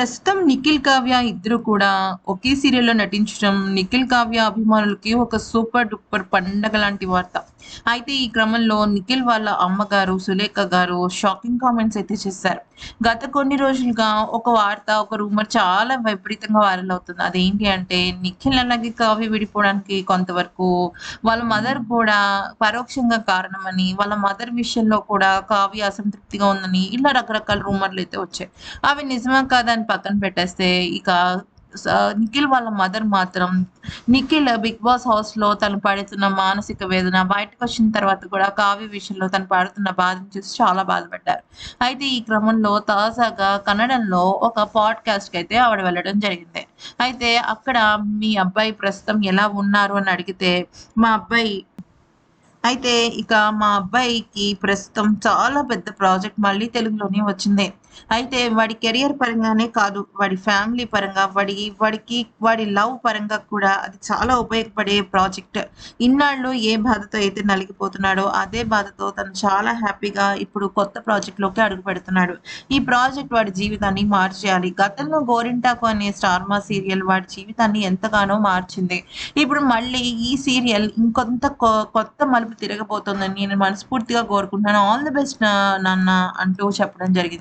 ప్రస్తుతం నిఖిల్, కావ్య ఇద్దరు కూడా ఒకే సీరియల్‌లో నటించడం నిఖిల్, కావ్య అభిమానులకి ఒక సూపర్ డూపర్ పండగ లాంటి వార్త. అయితే ఈ క్రమంలో నిఖిల్ వాళ్ళ అమ్మగారు సులేఖ గారు షాకింగ్ కామెంట్స్ అయితే చేశారు. గత కొన్ని రోజులుగా ఒక వార్త, ఒక రూమర్ చాలా విపరీతంగా వైరల్ అవుతుంది. అదేంటి అంటే నిఖిల్ అలాగే కావ్య విడిపోవడానికి కొంతవరకు వాళ్ళ మదర్ కూడా పరోక్షంగా కారణమని, వాళ్ళ మదర్ విషయంలో కూడా కావ్య అసంతృప్తిగా ఉందని ఇలా రకరకాల రూమర్లు అయితే వచ్చాయి. అవి నిజమా కాదా అని పక్కన పెట్టేస్తే ఇక నిఖిల్ వాళ్ళ మదర్ మాత్రం నిఖిల్ 'బిగ్ బాస్' హౌస్లో తను పడుతున్న మానసిక వేదన బయటకొచ్చిన తర్వాత కూడా కావ్య విషయంలో తను పడుతున్న బాధను చూసి చాలా బాధపడ్డారు. అయితే ఈ క్రమంలో తాజాగా కన్నడంలో ఒక పాడ్కాస్ట్ అయితే ఆవిడ వెళ్ళడం జరిగింది. అయితే అక్కడ మీ అబ్బాయి ప్రస్తుతం ఎలా ఉన్నారు అని అడిగితే మా అబ్బాయి అయితే ఇక మా అబ్బాయికి ప్రస్తుతం చాలా పెద్ద ప్రాజెక్ట్ మళ్ళీ తెలుగులోనే వచ్చింది. అయితే వాడి కెరియర్ పరంగానే కాదు, వాడి ఫ్యామిలీ పరంగా, వాడి వాడికి వాడి లవ్ పరంగా కూడా అది చాలా ఉపయోగపడే ప్రాజెక్ట్. ఇన్నాళ్ళు ఏ బాధతో అయితే నలిగిపోతున్నాడో అదే బాధతో తను చాలా హ్యాపీగా ఇప్పుడు కొత్త ప్రాజెక్ట్‌లోకి అడుగుపెడుతున్నాడు. ఈ ప్రాజెక్ట్ వాడి జీవితాన్ని మార్చేయాలి. గతంలో 'గోరింటాకు' అనే స్టార్మా సీరియల్ వాడి జీవితాన్ని ఎంతగానో మార్చింది. ఇప్పుడు మళ్ళీ ఈ సీరియల్ ఇంకొంత కొ కొత్త మలుపు తిరగబోతోందని నేను మనస్ఫూర్తిగా కోరుకుంటున్నాను. ఆల్ ది బెస్ట్ నాన్న అంటూ చెప్పడం జరిగింది.